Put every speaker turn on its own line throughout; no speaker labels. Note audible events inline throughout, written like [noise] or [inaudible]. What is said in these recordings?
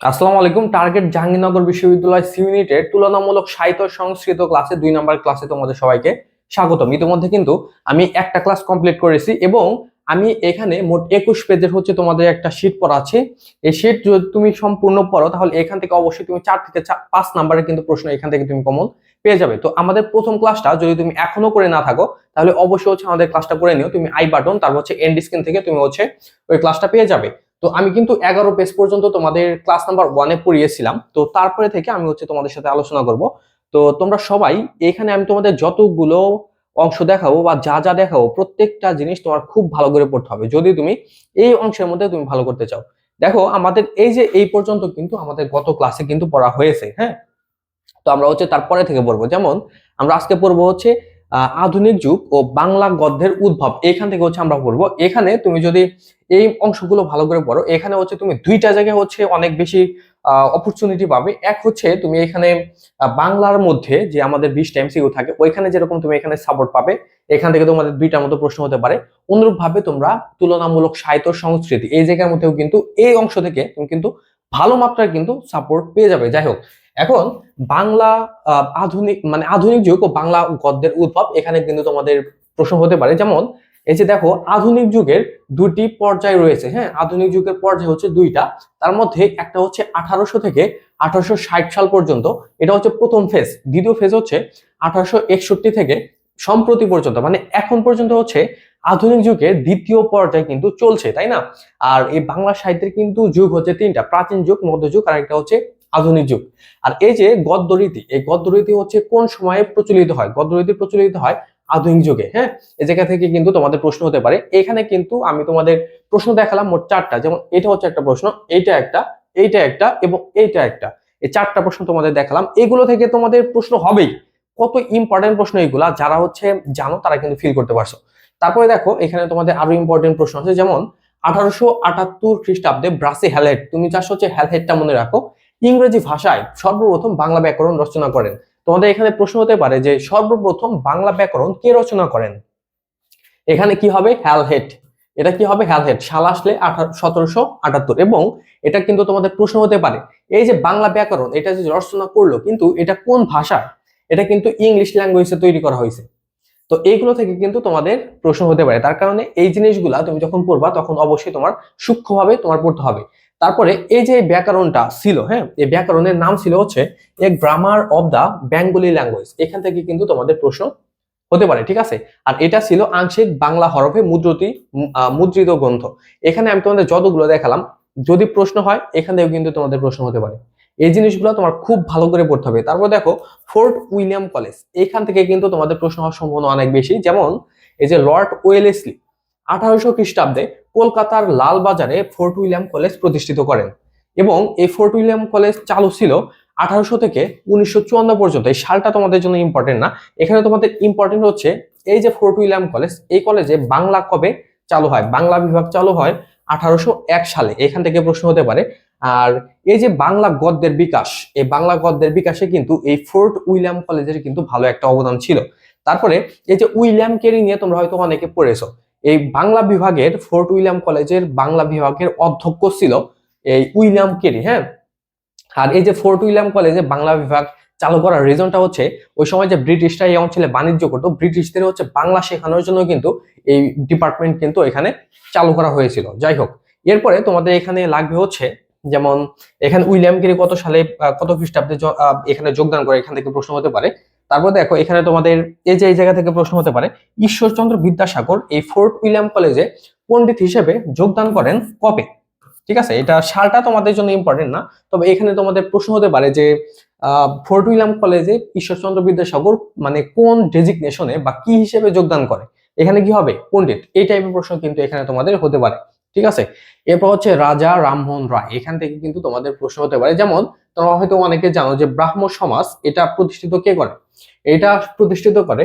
আসসালামু আলাইকুম। টার্গেট জাহাঙ্গীরনগর বিশ্ববিদ্যালয় সি ইউনিটের তুলনামূলক সাহিত্য সংস্কৃত ক্লাসে দুই নম্বর ক্লাসে তোমাদের সবাইকে স্বাগতম। ইতিমধ্যে কিন্তু আমি একটা ক্লাস কমপ্লিট করেছি এবং আমি এখানে মোট একুশ পেজের হচ্ছে তোমাদের একটা শীট পড়া আছে। এই শীট যদি তুমি সম্পূর্ণ পড়ো, তাহলে এখান থেকে অবশ্যই তুমি চার থেকে পাঁচ নাম্বারের কিন্তু প্রশ্ন এখান থেকে তুমি কমন পেয়ে যাবে। তো আমাদের প্রথম ক্লাসটা যদি তুমি এখনও করে না থাকো, তাহলে অবশ্যই হচ্ছে আমাদের ক্লাসটা করে নিও। তুমি আই বাটন তারপর হচ্ছে এন্ড স্ক্রিন থেকে তুমি হচ্ছে ওই ক্লাসটা পেয়ে যাবে। তো আমি কিন্তু এগারো পেজ পর্যন্ত তোমাদের ক্লাস নাম্বার ওয়ানে পড়িয়েছিলাম। তো তারপরে থেকে আমি হচ্ছে তোমাদের সাথে আলোচনা করব। তো তোমরা সবাই এখানে আমি তোমাদের যতগুলো অংশ দেখাবো বা যা যা দেখাবো, প্রত্যেকটা জিনিস তোমার খুব ভালো করে পড়তে হবে। যদি তুমি এই অংশের মধ্যে তুমি ভালো করতে চাও। দেখো, আমাদের এই যে এই পর্যন্ত কিন্তু আমাদের গত ক্লাসে কিন্তু পড়া হয়েছে হ্যাঁ? তো আমরা হচ্ছে তারপরে থেকে পড়ব। যেমন, আমরা আজকে পড়ব হচ্ছে আধুনিক যুগ ও বাংলা গদ্যের উদ্ভব। এখান থেকে হচ্ছে আমরা পড়ব। এখানে তুমি যদি এই অংশগুলো ভালো করে পড়ো, এখানে হচ্ছে তুমি দুইটা জায়গায় হচ্ছে অনেক বেশি অপরচুনিটি পাবে। এক হচ্ছে তুমি এখানে বাংলার মধ্যে যে আমাদের বিশটা এমসিকিউ থাকে, ওইখানে যেরকম তুমি এখানে সাপোর্ট পাবে, এখান থেকে তোমাদের দুইটার মতো প্রশ্ন হতে পারে। অনুরূপ ভাবে তোমরা তুলনামূলক সাহিত্য সংস্কৃতি, এই জায়গার মধ্যেও কিন্তু এই অংশ থেকে তুমি কিন্তু ভালো মাত্রায় কিন্তু সাপোর্ট পেয়ে যাবে। যাই হোক এখন বাংলা আধুনিক মানে আধুনিক যুগ ও বাংলা গদ্যের উদ্ভব এখানে কিন্তু তোমাদের প্রশ্ন হতে পারে। যেমন, এই যে দেখো, আধুনিক যুগের দুটি পর্যায় রয়েছে হ্যাঁ? আধুনিক যুগের পর্যায় হচ্ছে দুইটা। তার মধ্যে একটা হচ্ছে আঠারোশো থেকে আঠারোশো ষাট সাল পর্যন্ত, এটা হচ্ছে প্রথম ফেজ দ্বিতীয় ফেজ হচ্ছে আঠারোশো একষট্টি থেকে সম্প্রতি পর্যন্ত মানে এখন পর্যন্ত হচ্ছে আধুনিক যুগের দ্বিতীয় পর্যায় কিন্তু চলছে, তাই না? আর এই বাংলা সাহিত্যের কিন্তু যুগ হচ্ছে তিনটা, প্রাচীন যুগ মধ্যযুগ আর একটা হচ্ছে আধুনিক যুগ। আর এই যে গদ্যরীতি, এই গদ্যরীতি হচ্ছে কোন সময়ে প্রচলিত হয়? গদ্যরীতি প্রচলিত হয় আধুনিক যুগে হ্যাঁ? এই জায়গা থেকে কিন্তু তোমাদের প্রশ্ন হতে পারে। এখানে কিন্তু আমি তোমাদের প্রশ্ন দেখালাম মোট চারটা। যেমন এটা হচ্ছে একটা প্রশ্ন, এইটা একটা এইটা একটা এবং এইটা একটা। এই চারটা প্রশ্ন তোমাদের দেখালাম। এগুলো থেকে তোমাদের প্রশ্ন হবেই। কত ইম্পর্টেন্ট প্রশ্ন এগুলা, যারা হচ্ছে জানো, তারা কিন্তু ফিল করতে পারছ। তারপরে দেখো, এখানে তোমাদের আরও ইম্পর্টেন্ট প্রশ্ন আছে। যেমন, আঠারোশো আটাত্তর খ্রিস্টাব্দে ব্রাসি হ্যালহেড তুমি চাষ হচ্ছে হ্যালহেডটা মনে রাখো। ইংরেজি ভাষায় সর্বপ্রথম বাংলা ব্যাকরণ রচনা করেন। তোমাদের এখানে প্রশ্ন হতে পারে যে, সর্বপ্রথম বাংলা ব্যাকরণ কে রচনা করেন? এখানে কি হবে? হ্যালহেড এটা কি হবে? হ্যালহেড সাল আসলে সতেরোশো আটাত্তর। এবং এটা কিন্তু তোমাদের প্রশ্ন হতে পারে, এই যে বাংলা ব্যাকরণ, এটা যে রচনা করল, কিন্তু এটা কোন ভাষায়? এটা কিন্তু ইংলিশ ল্যাঙ্গুয়েজে তৈরি করা হয়েছে। তো এইগুলো থেকে কিন্তু তোমাদের প্রশ্ন হতে পারে। তার কারণে এই জিনিসগুলা তুমি যখন পড়বা, তখন অবশ্যই তোমার সূক্ষ্মভাবে তোমার পড়তে হবে। তারপরে এই যে ব্যাকরণটা ছিল হ্যাঁ এই ব্যাকরণের নাম ছিল হচ্ছে a grammar of the Bengali language. এখান থেকে কিন্তু তোমাদের প্রশ্ন হতে পারে, ঠিক আছে? আর এটা ছিল আংশিক বাংলা হরফে মুদ্রতি মুদ্রিত গ্রন্থ। এখানে আমি তোমাদের যতগুলো দেখালাম, যদি প্রশ্ন হয়, এখান থেকেও কিন্তু তোমাদের প্রশ্ন হতে পারে। এই জিনিসগুলো তোমার খুব ভালো করে পড়তে হবে। তারপর দেখো, ফোর্ট উইলিয়াম কলেজ। এখান থেকে কিন্তু তোমাদের প্রশ্ন হওয়ার সম্ভাবনা অনেক বেশি। যেমন, এই যে লর্ড ওয়েলেসলি আঠারোশো খ্রিস্টাব্দে কলকাতার লালবাজারে ফোর্ট উইলিয়াম কলেজ প্রতিষ্ঠিত করেন এবং এই ফোর্ট উইলিয়াম কলেজ চালু ছিল আঠারোশো থেকে উনিশশো চুয়ান্ন পর্যন্ত। এই সালটা তোমাদের জন্য ইম্পর্টেন্ট না। এখানে তোমাদের ইম্পর্টেন্ট হচ্ছে এই যে ফোর্ট উইলিয়াম কলেজ, এই কলেজে বাংলা কবে চালু হয়? বাংলা বিভাগ চালু হয় আঠারোশো এক সালে। এখান থেকে প্রশ্ন হতে পারে, আর এই যে বাংলা গদ্যের বিকাশ, এই বাংলা গদ্যের বিকাশে কিন্তু এই ফোর্ট উইলিয়াম কলেজের কিন্তু ভালো একটা অবদান ছিল। তারপরে এই যে উইলিয়াম কেরি নিয়ে তোমরা হয়তো অনেকে পড়েছো এই বাংলা বিভাগের ফোর্ট উইলিয়াম কলেজের বাংলা বিভাগের অধ্যক্ষ ছিল এই উইলিয়াম কেরি হ্যাঁ? আর এই যে ফোর্ট উইলিয়াম কলেজে বাংলা বিভাগ চালু করার রিজনটা হচ্ছে, ওই সময় যে ব্রিটিশরা এই অঞ্চলে বাণিজ্য করতো, ব্রিটিশদের হচ্ছে বাংলা শেখানোর জন্য কিন্তু এই ডিপার্টমেন্ট কিন্তু এখানে চালু করা হয়েছিল। যাই হোক, এরপরে তোমাদের এখানে লাগবে হচ্ছে, যেমন এখানে উইলিয়াম কেরি কত সালে কত খ্রিস্টাব্দে এখানে যোগদান করে, এখান থেকে প্রশ্ন হতে পারে। তারপর দেখো, এখানে তোমাদের এই যে এই জায়গা থেকে প্রশ্ন হতে পারে, ঈশ্বরচন্দ্র বিদ্যাসাগর এই ফোর্ট উইলিয়াম কলেজে পণ্ডিত হিসেবে যোগদান করেন কবে? ঠিক আছে, এটা সালটা তোমাদের জন্য ইম্পর্টেন্ট না, তবে এখানে তোমাদের প্রশ্ন হতে পারে যে ফোর্ট উইলিয়াম কলেজে ঈশ্বরচন্দ্র বিদ্যাসাগর মানে কোন ডেজিগনেশনে বা কি হিসেবে যোগদান করে? এখানে কি হবে? পণ্ডিত, এই টাইপের প্রশ্ন কিন্তু এখানে তোমাদের হতে পারে। ঠিক আছে, এরপর হচ্ছে রাজা রামমোহন রায়, এখান থেকে কিন্তু তোমাদের প্রশ্ন হতে পারে, যেমন তোমরা হয়তো অনেকে জানো যে ব্রাহ্ম সমাজ এটা প্রতিষ্ঠিত কে করে? এটা প্রতিষ্ঠিত করে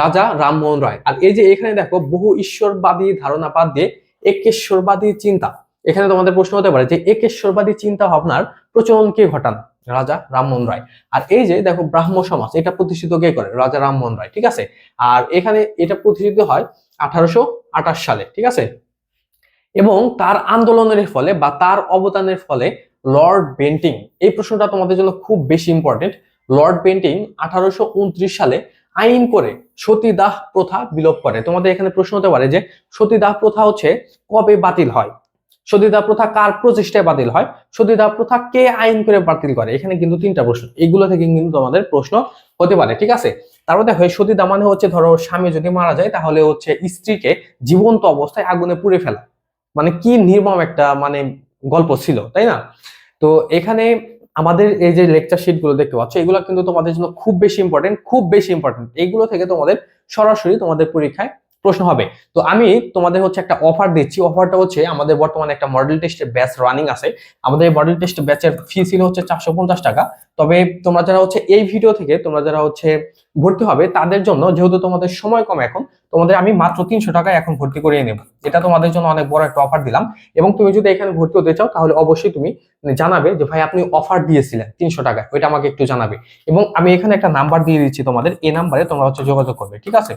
রাজা রামমোহন রায়। আর এই যে এখানে দেখো, বহু ঈশ্বরবাদী ধারণা বাদ দিয়ে একেশ্বরবাদী চিন্তা। এখানে তোমাদের প্রশ্ন হতে পারে যে একেশ্বরবাদী চিন্তা ভাবনার প্রচলন কে ঘটান? রাজা রামমোহন রায়। আর এই যে দেখো, ব্রাহ্ম সমাজ, এটা প্রতিষ্ঠিত কে করে? রাজা রামমোহন রায়, ঠিক আছে? আর এখানে এটা প্রতিষ্ঠিত হয় আঠারোশো আঠাশ সালে, ঠিক আছে? এবং তার আন্দোলনের ফলে বা তার অবদানের ফলে লর্ড বেন্টিং এই প্রশ্নটা তোমাদের জন্য খুব বেশি ইম্পর্টেন্ট লর্ড বেন্টিং আঠারোশো উনত্রিশ সালে আইন করে সতীদাহ প্রথা বিলোপ করে। তোমাদের এখানে প্রশ্ন হতে পারে যে, সতীদাহ প্রথা হচ্ছে কবে বাতিল হয়? সতীদাহ প্রথা কার প্রচেষ্টায় বাতিল হয়? সতীদাহ প্রথা কে আইন করে বাতিল করে? এখানে কিন্তু তিনটা প্রশ্ন। এগুলো থেকে কিন্তু তোমাদের প্রশ্ন হতে পারে, ঠিক আছে? তারপর দেখো সতীদাহ মানে হচ্ছে ধরো, স্বামী যদি মারা যায়, তাহলে হচ্ছে স্ত্রীকে জীবন্ত অবস্থায় আগুনে পুড়ে ফেলা। মানে কি নির্মম একটা মানে গল্প ছিল, তাই না? তো এখানে আমাদের এই যে লেকচার শিটগুলো দেখতে পাচ্ছ, এগুলো কিন্তু তোমাদের জন্য খুব বেশি ইম্পর্টেন্ট খুব বেশি ইম্পর্টেন্ট এইগুলো থেকে তোমাদের সরাসরি তোমাদের পরীক্ষায় প্রশ্ন হবে। তো আমি তোমাদের হচ্ছে একটা অফার দিচ্ছি। অফারটা হচ্ছে আমাদের বর্তমানে একটা মডেল টেস্টের ব্যাচ রানিং আছে। আমাদের এই মডেল টেস্ট ব্যাচের ফি ছিল হচ্ছে চারশো পঞ্চাশ টাকা। তবে তোমরা যারা হচ্ছে এই ভিডিও থেকে তোমরা যারা হচ্ছে ভর্তি হবে, তাদের জন্য যেহেতু তোমাদের সময় কম এখন, তোমাদের আমি মাত্র তিনশো টাকায় এখন ভর্তি করিয়ে নেব। এটা তোমাদের জন্য অনেক বড় একটা অফার দিলাম। এবং তুমি যদি এখানে ভর্তি হতে চাও, তাহলে অবশ্যই তুমি জানাবে যে, ভাই, আপনি অফার দিয়েছিলেন তিনশো টাকা ওইটা আমাকে একটু জানাবে। এবং আমি এখানে একটা নাম্বার দিয়ে দিচ্ছি তোমাদের। এই নাম্বারে তোমরা হচ্ছে যোগাযোগ করবে, ঠিক আছে?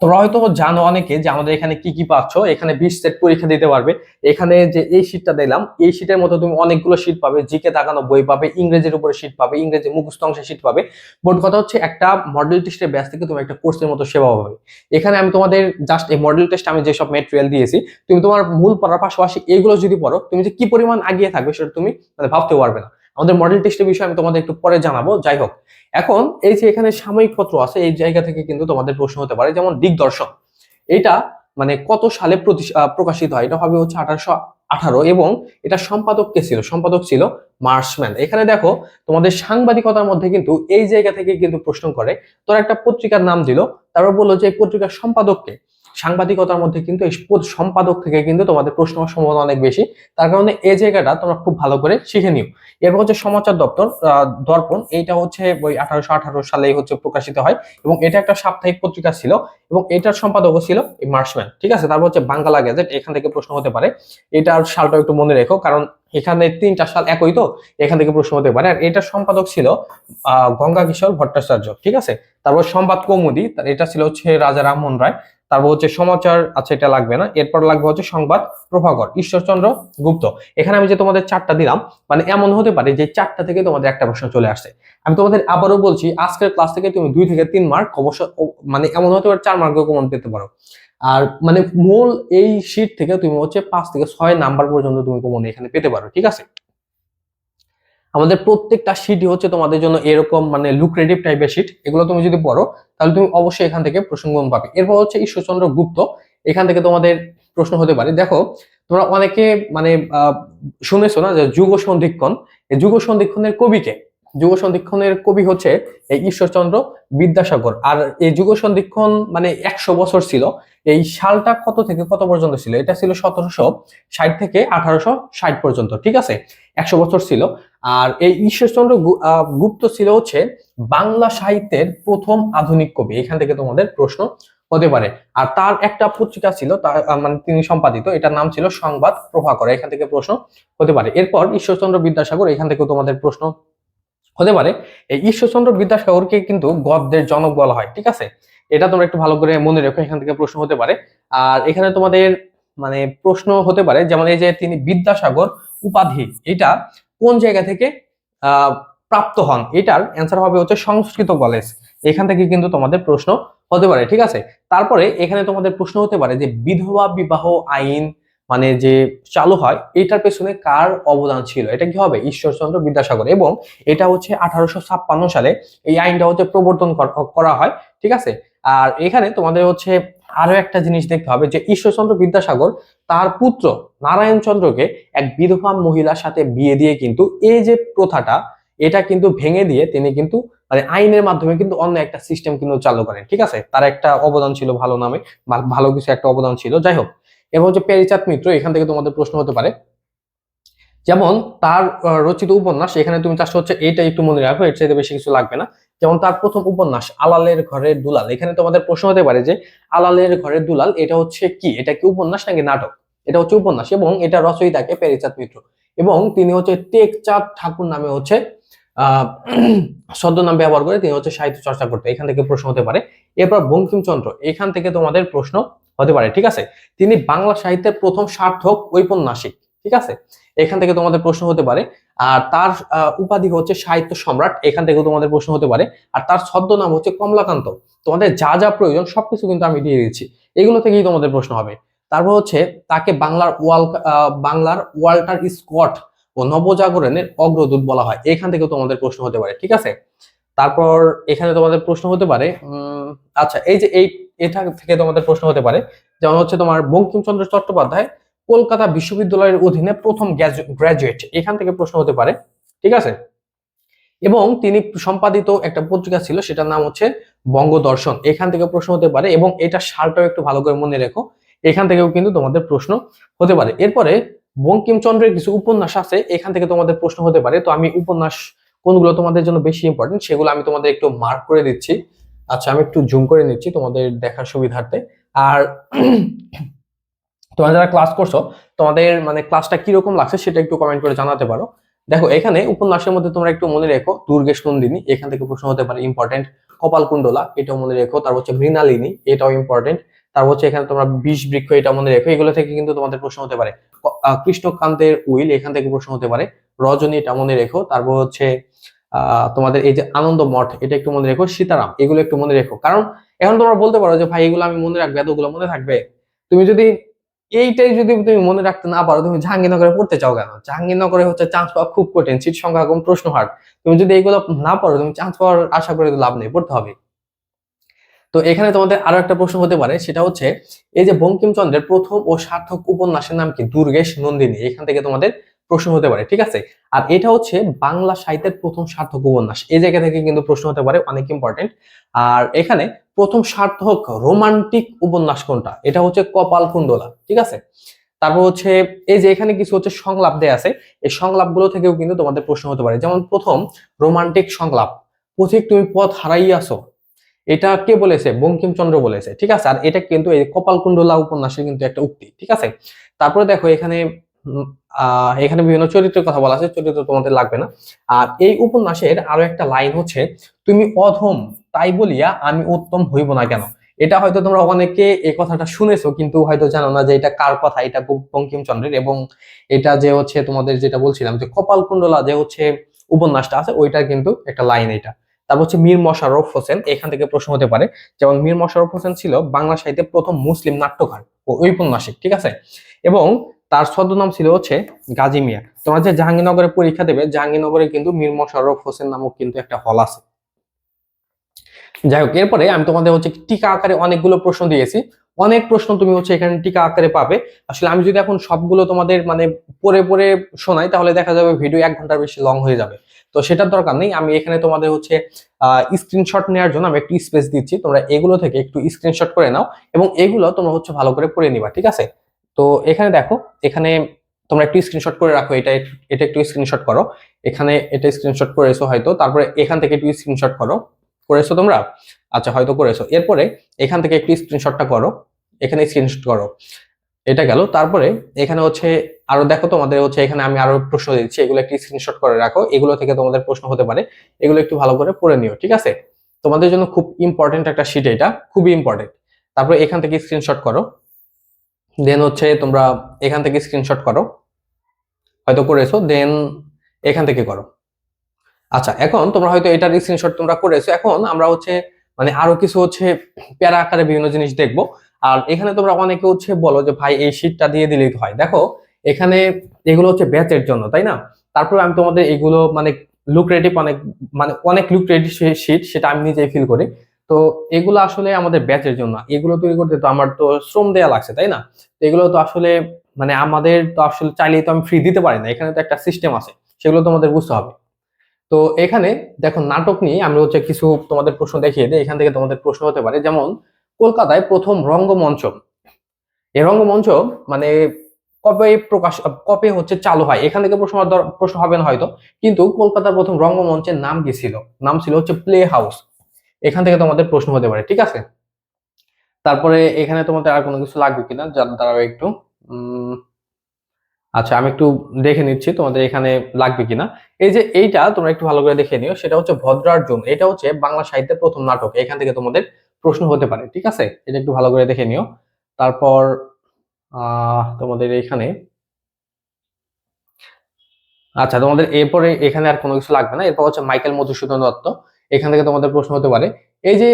তোমরা হয়তো জানো অনেকে যে আমাদের এখানে কি কি পাচ্ছ, এখানে বিশ সেট পরীক্ষা দিতে পারবে। এখানে যে এই শীটটা দিলাম, এই শীটের মতো তুমি অনেকগুলো শীট পাবে। জিকে তাকানো বই পাবে, ইংরেজির উপরে শীট পাবে, ইংরেজি মুখস্থ অংশে শীট পাবে। বোর্ড কথা হচ্ছে একটা মডেল টেস্টের ব্যাস থেকে তুমি একটা কোর্সের মতো সেবা পাবে। এখানে আমি তোমাদের জাস্ট এই মডেল টেস্ট আমি যেসব মেটেরিয়াল দিয়েছি, তুমি তোমার মূল পড়ার পাশাপাশি এইগুলো যদি পড়ো, তুমি যে কি পরিমাণ আগিয়ে থাকবে সেটা তুমি মানে ভাবতেও পারবে না। আমাদের মডেল টেস্টের বিষয়ে আমি তোমাদের একটু পরে জানাব, যাই হোক। এখন এই যে এখানে সাময়িক পত্র আছে, এই জায়গা থেকে কিন্তু তোমাদের প্রশ্ন হতে পারে, যেমন দিগদর্শন। এটা মানে কত সালে প্রকাশিত হয়? এটা হবে হচ্ছে আঠারোশো আঠারো এবং এটা সম্পাদক কে ছিল? সম্পাদক ছিল মার্সম্যান এখানে দেখো, তোমাদের সাংবাদিকতার মধ্যে কিন্তু এই জায়গা থেকে কিন্তু প্রশ্ন করে। তোর একটা পত্রিকার নাম দিল, তারপর বলল যে পত্রিকার সম্পাদককে সাংবাদিকতার মধ্যে কিন্তু এই সম্পাদক থেকে কিন্তু তোমাদের প্রশ্ন সম্ভাবনা অনেক বেশি। তার কারণে এই জায়গাটা তোমরা খুব ভালো করে শিখে নিও। এরপর হচ্ছে সমাচার দপ্তর দর্পণ, এইটা হচ্ছে ওই আঠারোশো আঠারো সালেই হচ্ছে প্রকাশিত হয় এবং এটা একটা সাপ্তাহিক পত্রিকা ছিল এবং এটার সম্পাদকও ছিল এই মার্সম্যান ঠিক আছে? তারপর হচ্ছে বাংলা গ্যাজেট, এখান থেকে প্রশ্ন হতে পারে। এটার সালটা একটু মনে রেখো, কারণ এখানে তিনটা সাল একই তো, এখান থেকে প্রশ্ন হতে পারে। আর এটার সম্পাদক ছিল গঙ্গা কিশোর ভট্টাচার্য, ঠিক আছে? তারপর সংবাদ কৌমুদি এটা ছিল হচ্ছে রাজা রামমোহন রায়। তারপর হচ্ছে সমাচার আচ্ছা এটা লাগবে না। এরপর লাগবে হচ্ছে সংবাদ, প্রভাকর, ঈশ্বরচন্দ্র গুপ্ত। এখানে আমি যে তোমাদের চারটা দিলাম মানে এমন হতে পারে যে চারটা থেকে তোমাদের একটা প্রশ্ন চলে আসছে। আমি তোমাদের আবারও বলছি, আজকের ক্লাস থেকে তুমি দুই থেকে তিন মার্ক অবশ্য মানে এমন হতে পারে চার মার্কও কমন পেতে পারো। আর মানে মূল এই শীট থেকে তুমি হচ্ছে পাঁচ থেকে ছয় নাম্বার পর্যন্ত তুমি কমন এখানে পেতে পারো, ঠিক আছে? আমাদের প্রত্যেকটা শিটই হচ্ছে তোমাদের জন্য এরকম মানে লুক্রেটিভ টাইপের শীট এগুলো তুমি যদি পড়ো, তাহলে তুমি অবশ্যই এখান থেকে প্রসঙ্গন পাবে। এরপর হচ্ছে ঈশ্বরচন্দ্র গুপ্ত। এখান থেকে তোমাদের প্রশ্ন হতে পারে, দেখো, তোমরা অনেকে মানে শুনেছো না যে যুগ সন্ধিক্ষণ এই যুগ সন্ধিক্ষণের কবিকে যুগ সন্ধিক্ষণের কবি হচ্ছে এই ঈশ্বরচন্দ্র বিদ্যাসাগর। আর এই যুগ সন্ধিক্ষণ মানে একশো বছর ছিল। এই সালটা কত থেকে কত পর্যন্ত ছিল? এটা ছিল সতেরোশো ষাট থেকে আঠারোশো ষাট পর্যন্ত, ঠিক আছে? একশো বছর ছিল। আর এই ঈশ্বরচন্দ্র গুপ্ত ছিল হচ্ছে বাংলা সাহিত্যের প্রথম আধুনিক কবি। এখান থেকে তোমাদের প্রশ্ন হতে পারে। আর তার একটা পত্রিকা ছিল তার মানে তিনি সম্পাদিত, এটার নাম ছিল সংবাদ প্রভাকর। এখান থেকে প্রশ্ন হতে পারে। এরপর ঈশ্বরচন্দ্র বিদ্যাসাগর, এখান থেকে তোমাদের প্রশ্ন হতে পারে। এই ঈশ্বরচন্দ্র বিদ্যাসাগরকে কিন্তু গদ্যের জনক বলা হয়, ঠিক আছে? এটা তোমরা একটু ভালো করে মনে রেখো, এখান থেকে প্রশ্ন হতে পারে। আর এখানে তোমাদের মানে প্রশ্ন হতে পারে, যেমন এই যে তিনি বিদ্যাসাগর উপাধি, এটা কোন জায়গা থেকে প্রাপ্ত হন? এটার অ্যান্সার হবে হচ্ছে সংস্কৃত কলেজ এখান থেকে কিন্তু তোমাদের প্রশ্ন হতে পারে, ঠিক আছে? তারপরে এখানে তোমাদের প্রশ্ন হতে পারে যে বিধবা বিবাহ আইন মানে যে চালু হয়, এটার পেছনে কার অবদান ছিল? এটা কি হবে? ঈশ্বরচন্দ্র বিদ্যাসাগর এবং এটা হচ্ছে আঠারোশো ছাপ্পান্ন সালে এই আইনটা হচ্ছে প্রবর্তন করা হয়, ঠিক আছে? আর এখানে তোমাদের হচ্ছে আরও একটা জিনিস দেখতে হবে যে ঈশ্বরচন্দ্র বিদ্যাসাগর তার পুত্র নারায়ণ চন্দ্রকে এক বিধবা মহিলার সাথে বিয়ে দিয়ে কিন্তু এই যে প্রথাটা, এটা কিন্তু ভেঙে দিয়ে তিনি কিন্তু মানে আইনের মাধ্যমে কিন্তু অন্য একটা সিস্টেম কিন্তু চালু করেন, ঠিক আছে? তার একটা অবদান ছিল ভালো নামে ভালো কিছু একটা অবদান ছিল। যাই হোক এবং হচ্ছে পেরিচাঁদ মিত্র, এখান থেকে তোমাদের প্রশ্ন হতে পারে। যেমন তার রচিত উপন্যাস, এখানে তুমি চাষ হচ্ছে এইটা একটু মনে রাখো, এর চাইতে বেশি কিছু লাগবে না। যেমন তার প্রথম উপন্যাস, আলালের ঘরের দুলাল, এখানে তোমাদের প্রশ্ন হতে পারে যে আলালের ঘরের দুলাল এটা হচ্ছে কি? এটা কি উপন্যাস নাকি নাটক? এটা হচ্ছে উপন্যাস এবং এটা রচয়িতাকে পেরিচাঁদ মিত্র এবং তিনি হচ্ছে টেকচাঁদ ঠাকুর নামে হচ্ছে ছদ্মনাম ব্যবহার করে তিনি হচ্ছে সাহিত্য চর্চা করতে এখান থেকে প্রশ্ন হতে পারে। এরপর বঙ্কিমচন্দ্র, এখান থেকে তোমাদের প্রশ্ন হতে পারে, ঠিক আছে? তিনি বাংলা সাহিত্যের প্রথম সার্থক ঔপন্যাসিক, ঠিক আছে? এখান থেকে তোমাদের প্রশ্ন হতে পারে, আর তার উপাধি হচ্ছে সাহিত্য সম্রাট, এখান থেকেও তোমাদের প্রশ্ন হতে পারে, আর তার ছদ্মনাম হচ্ছে কমলাকান্ত। তোমাদের যা যা প্রয়োজন সবকিছু কিন্তু আমি দিয়ে দিচ্ছি। এগুলো থেকেই তোমাদের প্রশ্ন হবে। তারপর হচ্ছে তাকে বাংলার ওয়াল বাংলার ওয়াল্টার স্কট ও নবজাগরণের অগ্রদূত বলা হয়। এখান থেকেও তোমাদের প্রশ্ন হতে পারে, ঠিক আছে? তারপর এখানে তোমাদের প্রশ্ন হতে পারে আচ্ছা এই যে এই এটা থেকে তোমাদের প্রশ্ন হতে পারে, যেমন হচ্ছে তোমার বঙ্কিমচন্দ্র চট্টোপাধ্যায় কলকাতা বিশ্ববিদ্যালয়ের অধীনে প্রথম গ্র্যাজুয়েট এখান থেকে প্রশ্ন হতে পারে, ঠিক আছে? এবং তিনি সম্পাদিত একটা পত্রিকা ছিল, সেটার নাম হচ্ছে বঙ্গদর্শন, এখান থেকে প্রশ্ন হতে পারে এবং এটা সালটাও একটু ভালো করে মনে রেখো, এখান থেকেও কিন্তু তোমাদের প্রশ্ন হতে পারে। এরপরে বঙ্কিমচন্দ্রের কিছু উপন্যাস আছে, এখান থেকে তোমাদের প্রশ্ন হতে পারে, তো আমি উপন্যাস কোনগুলো তোমাদের জন্য বেশি ইম্পর্টেন্ট সেগুলো আমি তোমাদের একটু মার্ক করে দিচ্ছি। আচ্ছা আমি একটু জুম করে নিচ্ছি তোমাদের দেখার সুবিধার্থে। আর [clears throat] তোমরা যারা ক্লাস করছ, তোমাদের মানে ক্লাসটা কীরকম লাগছে সেটা একটু কমেন্ট করে জানাতে পারো। দেখো, এখানে উপন্যাসের মধ্যে তোমরা একটু মনে রেখো, দুর্গেশ নন্দিনী, এখান থেকে প্রশ্ন হতে পারে ইম্পর্টেন্ট কপালকুণ্ডলা, এটাও মনে রেখো। তারপর হচ্ছে মৃণালিনী, এটাও ইম্পর্টেন্ট তারপর হচ্ছে এখানে তোমরা বিষ বৃক্ষ এটা মনে রেখো। এগুলো থেকে কিন্তু তোমাদের প্রশ্ন হতে পারে। কৃষ্ণকান্তের উইল, এখান থেকে প্রশ্ন হতে পারে। রজনী এটা মনে রেখো। তারপর হচ্ছে তোমাদের এই যে আনন্দ মঠ, এটা একটু মনে রেখো, সীতারাম, এগুলো একটু মনে রেখো। কারণ এখন তোমরা বলতে পারো যে, ভাই, এগুলো আমি মনে রাখবে, এতগুলো মনে থাকবে? তুমি যদি এইটাই যদি তুমি মনে রাখতে না পারো, তুমি জাহাঙ্গীরনগরে পড়তে চাও কেন? জাহাঙ্গীরনগরে হচ্ছে চান্স পাওয়া খুব কঠিন সিট সংখ্যা কম প্রশ্ন হার তুমি যদি এইগুলো না পারো, তুমি চান্স পাওয়ার আশা করে লাভ নেই, পড়তে হবে। তো এখানে তোমাদের আরও একটা প্রশ্ন হতে পারে, সেটা হচ্ছে, এই যে বঙ্কিমচন্দ্রের প্রথম ও সার্থক উপন্যাসের নাম কি? দুর্গেশ নন্দিনী, এখান থেকে তোমাদের প্রশ্ন হতে পারে, ঠিক আছে? আর এটা হচ্ছে বাংলা সাহিত্যের প্রথম সার্থক উপন্যাস। এই জায়গা থেকে কিন্তু প্রশ্ন হতে পারে, অনেক ইম্পর্টেন্ট আর এখানে প্রথম সার্থক রোমান্টিক উপন্যাস কোনটা? এটা হচ্ছে কপাল কুণ্ডলা, ঠিক আছে? তারপর হচ্ছে, এই যে এখানে কিছু হচ্ছে সংলাপ দেয়া আছে, এই সংলাপগুলো থেকেও কিন্তু তোমাদের প্রশ্ন হতে পারে। যেমন প্রথম, রোমান্টিক সংলাপ। পথিক তুমি পথ হারাইয়াছো। এটা কে বলেছে? বঙ্কিমচন্দ্র বলেছে, ঠিক আছে? আর এটা কিন্তু এই কপালকুণ্ডলা উপন্যাসের কিন্তু একটা উক্তি, ঠিক আছে? তারপরে দেখো এখানে এখানে বিভিন্ন চরিত্রের কথা বলা আছে, চরিত্র তোমাদের লাগবে না। আর এই উপন্যাসের আরও একটা লাইন হচ্ছে, তুমি অধম, তাই বলিয়া আমি উত্তম হইব না কেন? এটা হয়তো তোমরা অনেকে এই কথাটা শুনেছো, কিন্তু হয়তো জানো না যে এটা কার কথা, এটা বঙ্কিমচন্দ্রের। এবং এটা যে হচ্ছে তোমাদের যেটা বলছিলাম যে কপালকুণ্ডলা যে হচ্ছে উপন্যাসটা আছে, ওইটার কিন্তু একটা লাইন এটা। তারপর হচ্ছে মীর মশাররফ হোসেন, এখান থেকে প্রশ্ন হতে পারে। যেমন মীর মশারফ হোসেন ছিল বাংলা সাহিত্যে প্রথম মুসলিম নাট্যকার ও ঔপন্যাসিক, ঠিক আছে? এবং তার ছদ্মনাম ছিল হচ্ছে গাজী মিয়া। তোমরা যে জাহাঙ্গীরনগরে পরীক্ষা দেবে, জাহাঙ্গীরনগরে কিন্তু মীর মশাররফ হোসেন নামক কিন্তু একটা হল আছে। যাই হোক, এরপরে আমি তোমাদের হচ্ছে টিকা আকারে অনেকগুলো প্রশ্ন দিয়েছি। অনেক প্রশ্ন তুমি হচ্ছে এখানে টিকা আকারে পাবে। আসলে আমি যদি এখন সবগুলো তোমাদের মানে পরে পরে শোনাই, তাহলে দেখা যাবে ভিডিও এক ঘণ্টার বেশি লং হয়ে যাবে। তো সেটার দরকার নেই, আমি এখানে তোমাদের হচ্ছে স্ক্রিনশট নেওয়ার জন্য আমি একটু স্পেস দিচ্ছি। তোমরা এগুলো থেকে একটু স্ক্রিনশট করে নাও এবং এগুলো তোমরা হচ্ছে ভালো করে পড়ে নিবা, ঠিক আছে? তো এখানে দেখো, এখানে তোমরা একটু স্ক্রিনশট করে রাখো, এটা এটা একটু স্ক্রিনশট করো। এখানে এটা স্ক্রিনশট করেছ হয়তো, তারপরে এখান থেকে একটু স্ক্রিনশট করো। করেছ তোমরা? আচ্ছা হয়তো করেছ। এরপরে এখান থেকে একটু স্ক্রিনশটটা করো, এখানে স্ক্রিনশট করো। এটা গেল। তারপরে এখানে হচ্ছে, আরও দেখো তোমাদের হচ্ছে, এখানে আমি আরও প্রশ্ন দিচ্ছি। এগুলো একটু স্ক্রিনশট করে রাখো। এগুলো থেকে তোমাদের প্রশ্ন হতে পারে। এগুলো একটু ভালো করে পড়ে নিও, ঠিক আছে? তোমাদের জন্য খুব ইম্পর্টেন্ট একটা শিট এটা, খুবই ইম্পর্টেন্ট তারপরে এখান থেকে স্ক্রিনশট করো। দেন হচ্ছে তোমরা এখান থেকে স্ক্রিনশট করো। হয়তো করেছ দেন এখান থেকে করো। আচ্ছা এখন তোমরা হয়তো এটার স্ক্রিনশট তোমরা করেছ। এখন আমরা হচ্ছে মানে আরও কিছু হচ্ছে প্যারা আকারে বিভিন্ন জিনিস দেখব। আর এখানে তোমরা অনেকে হচ্ছে বলো যে, ভাই, এই শীটটা দিয়ে দিলেই হয়। দেখো, এখানে এগুলো হচ্ছে ব্যাচের জন্য, তাই না? তারপরে আমি তোমাদের এগুলো মানে লুক্রেটিভ অনেক মানে অনেক লুক্রেটিভ শীট সেটা আমি নিজেই ফিল করি। তো এগুলো আসলে আমাদের ব্যাচের জন্য। এগুলো তৈরি করতে তো আমার তো শ্রম দেয়া লাগছে, তাই না? এগুলো তো আসলে মানে আমাদের তো আসলে চাইলেই তো আমি ফ্রি দিতে পারি না। এখানে তো একটা সিস্টেম আছে, সেগুলো তোমাদের বুঝতে হবে। তো এখানে দেখো নাটক নিয়ে আমি হচ্ছে কিছু তোমাদের প্রশ্ন দেখিয়ে দিই। এখান থেকে তোমাদের প্রশ্ন হতে পারে, যেমন কলকাতায় প্রথম রঙ্গমঞ্চ। এই রঙ্গমঞ্চ মানে কবে প্রকাশ, কবে হচ্ছে চালু হয়? এখান থেকে প্রশ্ন প্রশ্ন হবে না হয়তো। কিন্তু কলকাতার প্রথম রঙ্গমঞ্চের নাম কি ছিল? নাম ছিল হচ্ছে প্লে হাউস এখান থেকে তোমাদের প্রশ্ন হতে পারে, ঠিক আছে? তারপরে এখানে তোমাদের আর কোনো কিছু লাগবে কিনা? যার দ্বারা একটু। আচ্ছা আমি একটু দেখে নিচ্ছি তোমাদের এখানে লাগবে কিনা। এই যে এইটা তোমরা একটু ভালো করে দেখে নিও, সেটা হচ্ছে ভদ্রার্জুন। এটা হচ্ছে বাংলা সাহিত্যের প্রথম নাটক। এখান থেকে তোমাদের প্রশ্ন হতে পারে, ঠিক আছে? এটা একটু ভালো করে দেখে নিও। তারপর তোমাদের এখানে আচ্ছা তোমাদের এরপরে এখানে আর কোনো কিছু লাগবে না। এরপর হচ্ছে মাইকেল মধুসূদন দত্ত। এখান থেকে তোমাদের প্রশ্ন হতে পারে। এই যে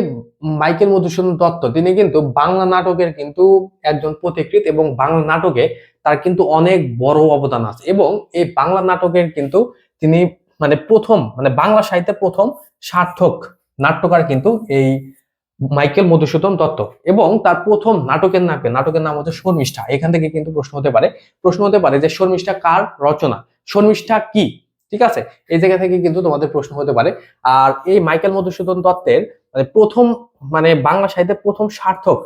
মাইকেল মধুসূদন দত্ত, তিনি কিন্তু বাংলা নাটকের কিন্তু একজন পথিকৃৎ এবং বাংলা নাটকে তার কিন্তু অনেক বড় অবদান আছে এবং এই বাংলা নাটকের কিন্তু তিনি মানে প্রথম মানে বাংলা সাহিত্যের প্রথম সার্থক নাট্যকার কিন্তু এই মাইকেল মধুসূদন দত্ত এবং তার প্রথম নাটকের নাম? নাটকের নাম হচ্ছে শর্মিষ্ঠা। এখান থেকে কিন্তু প্রশ্ন হতে পারে। প্রশ্ন হতে পারে যে শর্মিষ্ঠা কার রচনা? শর্মিষ্ঠা কি? ঠিক আছে? এই জায়গা থেকে কিন্তু তোমাদের প্রশ্ন হতে পারে। আর এই মাইকেল মধুসূদন দত্তের মানে প্রথম মানে বাংলা সাহিত্যের প্রথম সার্থক,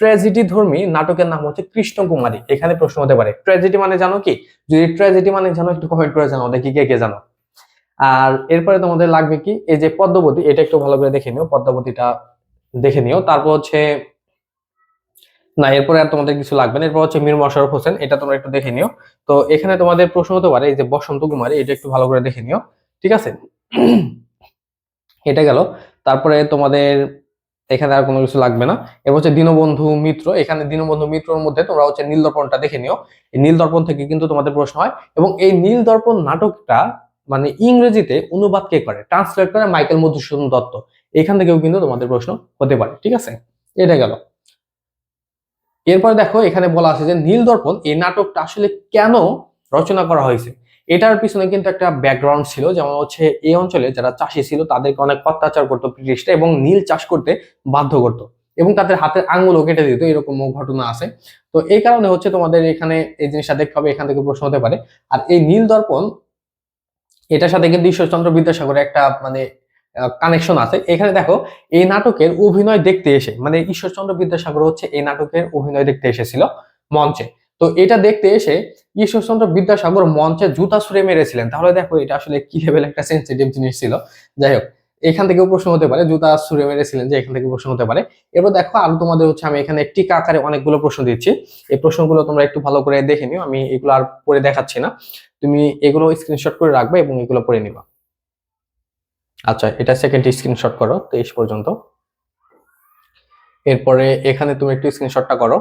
ট্র্যাজেডি ধর্মী নাটকের নাম হচ্ছে কৃষ্ণ কুমারী। এখানে প্রশ্ন হতে পারে, ট্র্যাজেডি মানে জানো কি? যদি ট্র্যাজেডি মানে জানো, একটু কমেন্ট করে জানো দেখি কে কে জানো। আর এরপরে তোমাদের লাগবে কি? এই যে পদ্মবতী, এটা একটু ভালো করে দেখে নিও, পদ্মাবতীটা দেখে নিও। তারপর হচ্ছে না, এরপরে আর তোমাদের কিছু লাগবে না। এরপর হচ্ছে মীর মশারফ হোসেন, এটা তোমরা একটু দেখে নিও। তো এখানে তোমাদের প্রশ্ন হতে পারে, এই যে বসন্ত কুমারী, এটা একটু ভালো করে দেখে নিও। ঠিক আছে? এটা গেল। তারপরে তোমাদের এখানে আর কোনো কিছু লাগবে না। এবার হচ্ছে দীনবন্ধু মিত্র, এখানে দীনবন্ধু মিত্রর মধ্যে তোমরা হচ্ছে নীল দর্পণটা দেখে নিও। এই নীল দর্পণ থেকে কিন্তু তোমাদের প্রশ্ন হয়, এবং এই নীল দর্পণ নাটকটা মানে ইংরেজিতে অনুবাদ কে করে? ট্রান্সলেট করে মাইকেল মধুসূদন দত্ত। এখান থেকেও কিন্তু তোমাদের প্রশ্ন হতে পারে। ঠিক আছে? এটা গেল। এরপর দেখো, এখানে বলা আছে যে নীল দর্পণ এই নাটকটা আসলে কেন রচনা করা হয়েছে? এটার পিছনে কিন্তু একটা ব্যাকগ্রাউন্ড ছিল, যেমন হচ্ছে এই অঞ্চলে যারা চাষি ছিল তাদেরকে অনেক অত্যাচার করতো ব্রিটিশরা এবং নীল চাষ করতে বাধ্য করতো এবং তাদের হাতের আঙ্গুলও কেটে দিত, এরকম ঘটনা আছে। তো এই কারণে হচ্ছে তোমাদের এখানে এই জিনিসটা দেখতে হবে, এখান থেকে প্রশ্ন হতে পারে। আর এই নীল দর্পণ, এটার সাথে কিন্তু ঈশ্বরচন্দ্র বিদ্যাসাগরের একটা মানে কানেকশন আছে। এখানে দেখো, এই নাটকের অভিনয় দেখতে এসে মানে ঈশ্বরচন্দ্র বিদ্যাসাগর হচ্ছে এই নাটকের অভিনয় দেখতে এসেছিল মঞ্চে। তো এটা দেখতে এসে ঈশ্বরচন্দ্র বিদ্যাসাগর মঞ্চে জুতা ছুঁড়ে মেরেছিলেন। তাহলে দেখো, এটা আসলে কি লেভেল একটা সেন্সিটিভ জিনিস ছিল। যাই হোক, এখান থেকেও প্রশ্ন হতে পারে, জুতা ছুঁড়ে মেরেছিলেন যে এখান থেকে প্রশ্ন হতে পারে। এবার দেখো, আরও তোমাদের হচ্ছে আমি এখানে টিকা আকারে অনেকগুলো প্রশ্ন দিচ্ছি। এই প্রশ্নগুলো তোমরা একটু ভালো করে দেখে নিও, আমি এগুলো আর পড়ে দেখাচ্ছি না। তুমি এগুলো স্ক্রিনশট করে রাখবে এবং এগুলো পড়ে নিবা। আচ্ছা এটা সেকেন্ড স্ক্রিনশট করো, তেইশ পর্যন্ত। এরপরে এখানে তুমি একটু স্ক্রিনশটটা করো।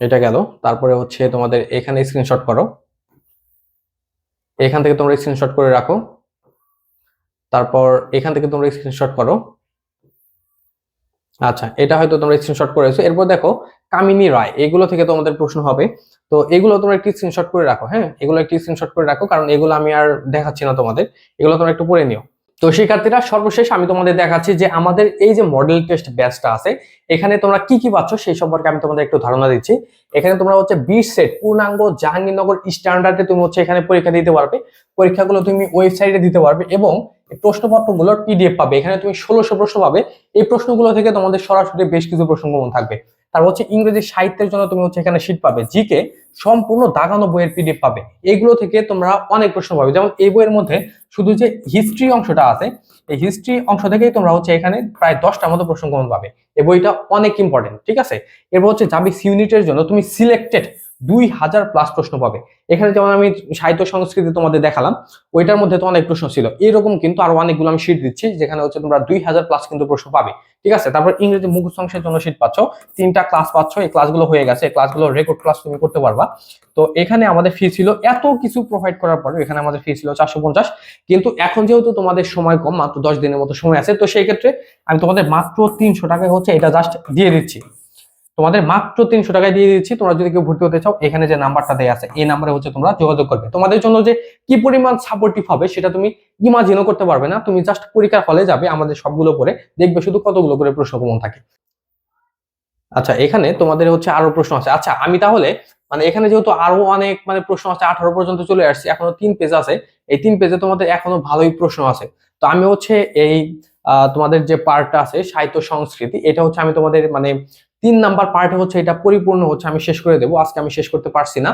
এটা গেল। তারপরে হচ্ছে তোমাদের এখানে স্ক্রিনশট করো। এখান থেকে তোমরা স্ক্রিনশট করে রাখো। তারপর এখান থেকে তোমরা স্ক্রিনশট করো। আচ্ছা এটা হয়তো তোমরা স্ক্রিনশট করেছ। এরপর দেখো, কামিনী রায়, এগুলো থেকে তোমাদের প্রশ্ন হবে। তো এগুলো তোমরা একটি স্ক্রিনশট করে রাখো হ্যাঁ? এগুলো একটি স্ক্রিনশট করে রাখো, কারণ এগুলো আমি আর দেখাচ্ছি না তোমাদের। এগুলো তোমরা একটু পড়ে নিও। তো শিক্ষার্থীরা, সর্বশেষ আমি তোমাদের দেখাচ্ছি যে আমাদের এই যে মডেল টেস্ট ব্যাচটা আছে, এখানে তোমরা কি কি পাচ্ছ সেই সম্পর্কে আমি তোমাদের একটু ধারণা দিচ্ছি। এখানে তোমরা হচ্ছে বিশ সেট পূর্ণাঙ্গ জাহাঙ্গীরনগর স্ট্যান্ডার্ডে তুমি হচ্ছে এখানে পরীক্ষা দিতে পারবে। পরীক্ষাগুলো তুমি ওয়েবসাইটে দিতে পারবে এবং এই প্রশ্নপত্রগুলোর পিডিএফ পাবে। এখানে তুমি ষোলোশো প্রশ্ন পাবে। এই প্রশ্নগুলো থেকে তোমাদের সরাসরি বেশ কিছু প্রশ্ন থাকবে। তারপর হচ্ছে ইংরেজি সাহিত্যের জন্য তুমি হচ্ছে এখানে শীট পাবে জিকে সম্পূর্ণ দাগানো বইয়ের পিডিএফ পাবে। এগুলো থেকে তোমরা অনেক প্রশ্ন পাবে। যেমন এই বইয়ের মধ্যে শুধু যে হিস্ট্রি অংশটা আছে, এই হিস্ট্রি অংশ থেকেই তোমরা হচ্ছে এখানে প্রায় দশটার মতো প্রশ্ন কমন পাবে। এই বইটা অনেক ইম্পর্টেন্ট ঠিক আছে? এরপর হচ্ছে জাবিস ইউনিটের জন্য তুমি সিলেক্টেড দুই হাজার প্লাস প্রশ্ন পাবে। এখানে যেমন আমি সাহিত্য সংস্কৃতি তোমাদের দেখালাম, ওইটার মধ্যে তো অনেক প্রশ্ন ছিল। এরকম কিন্তু আরও অনেকগুলো আমি শীট দিচ্ছি, যেখানে হচ্ছে তোমরা দুই হাজার প্লাস কিন্তু প্রশ্ন পাবে। ঠিক আছে? তারপর ইংরেজি মুখস্থ অংশের জন্য শীট পাচ্ছ। তিনটা ক্লাস পাচ্ছ, এই ক্লাসগুলো হয়ে গেছে। ক্লাসগুলো রেকর্ড ক্লাস তুমি করতে পারবা। তো এখানে আমাদের ফি ছিল, এত কিছু প্রোভাইড করার পরে এখানে আমাদের ফি ছিল চারশো পঞ্চাশ। কিন্তু এখন যেহেতু তোমাদের সময় কম, মাত্র দশ দিনের মতো সময় আছে, তো সেই ক্ষেত্রে আমি তোমাদের মাত্র তিনশো টাকায় হচ্ছে এটা জাস্ট দিয়ে দিচ্ছি। তোমাদের মাত্র তিনশো টাকায় দিয়ে দিচ্ছি। তোমরা যদি কেউ ভর্তি হতে চাও, এখানে যে নাম্বারটা দেওয়া আছে, এই নাম্বারে হচ্ছে তোমরা যোগাযোগ করবে। তোমাদের জন্য যে কি পরিমাণ সাপোর্টিভ হবে, সেটা তুমি ইমাজিনও করতে পারবে না। তুমি জাস্ট পরীক্ষার হলে যাবে আমাদের সবগুলো পরে দেখবে শুধু কতগুলো করে প্রশ্ন কমন থাকে। আচ্ছা এখানে তোমাদের হচ্ছে আরও প্রশ্ন আছে। আচ্ছা আমি তাহলে মানে এখানে যেহেতু আরও অনেক মানে প্রশ্ন আছে, আঠারো পর্যন্ত চলে আসছে, এখনও তিন পেজ আছে। এই তিন পেজে তোমাদের এখনও ভালোই প্রশ্ন আছে। তো আমি হচ্ছে এই তোমাদের যে পার্টটা আছে, সাহিত্য সংস্কৃতি, এটা হচ্ছে আমি তোমাদের মানে তিন নাম্বার পার্ট হচ্ছে এটা পরিপূর্ণ হচ্ছে, আমি শেষ করে দেবো, আজকে আমি শেষ করতে পারছি না।